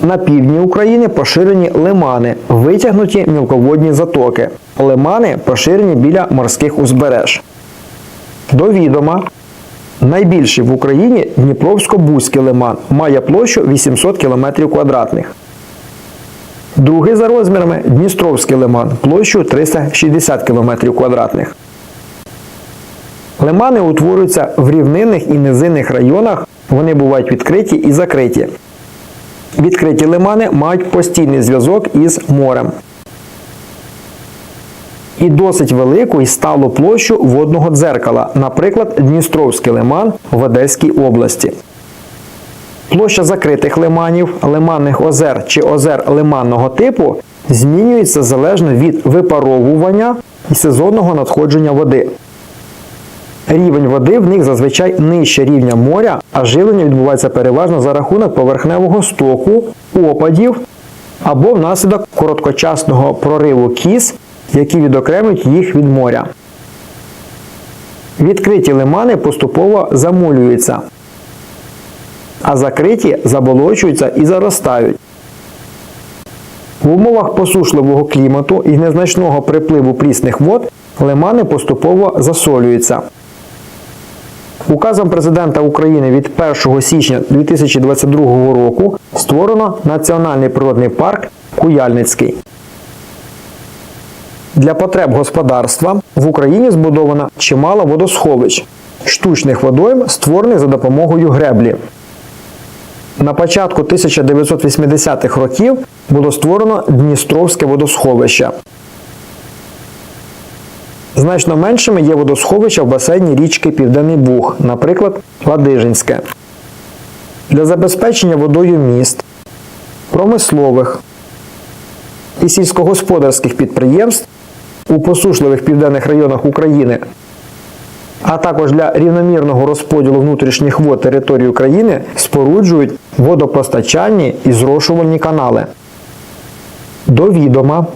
На півдні України поширені лимани, витягнуті мілководні затоки. Лимани поширені біля морських узбереж. До відома, найбільший в Україні Дніпровсько-Бузький лиман має площу 800 км квадратних. Другий за розмірами Дністровський лиман площею 360 км квадратних. Лимани утворюються в рівнинних і низинних районах, вони бувають відкриті і закриті. Відкриті лимани мають постійний зв'язок із морем і досить велику і сталу площу водного дзеркала, наприклад, Дністровський лиман в Одеській області. Площа закритих лиманів, лиманних озер чи озер лиманного типу змінюється залежно від випаровування і сезонного надходження води. Рівень води в них зазвичай нижче рівня моря, а живлення відбувається переважно за рахунок поверхневого стоку, опадів або внаслідок короткочасного прориву кіз, які відокремлюють їх від моря. Відкриті лимани поступово замулюються, а закриті заболочуються і заростають. В умовах посушливого клімату і незначного припливу прісних вод лимани поступово засолюються. Указом президента України від 1 січня 2022 року створено Національний природний парк Куяльницький. Для потреб господарства в Україні збудовано чимало водосховищ, штучних водойм, створених за допомогою греблі. На початку 1980-х років було створено Дністровське водосховище. Значно меншими є водосховища в басейні річки Південний Буг, наприклад, Ладижинське. Для забезпечення водою міст, промислових і сільськогосподарських підприємств у посушливих південних районах України, а також для рівномірного розподілу внутрішніх вод території України споруджують водопостачальні і зрошувальні канали. До відома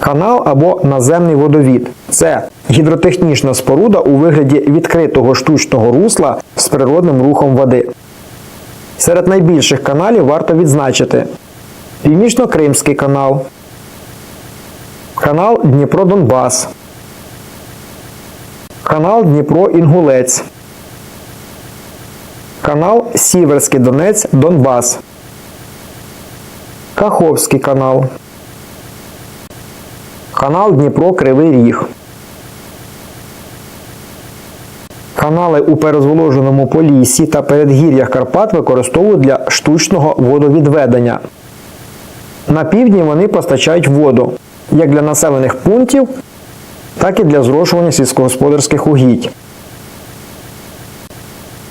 Канал або наземний водовід це гідротехнічна споруда у вигляді відкритого штучного русла з природним рухом води. Серед найбільших каналів варто відзначити Північно-Кримський канал, канал Дніпро-Донбас, канал Дніпро-Інгулець, канал Сіверський Донець Донбас, Каховський канал. Канал Дніпро Кривий Ріг. Канали у перезволоженому полісі та передгір'ях Карпат використовують для штучного водовідведення. На півдні вони постачають воду як для населених пунктів, так і для зрошування сільськогосподарських угідь.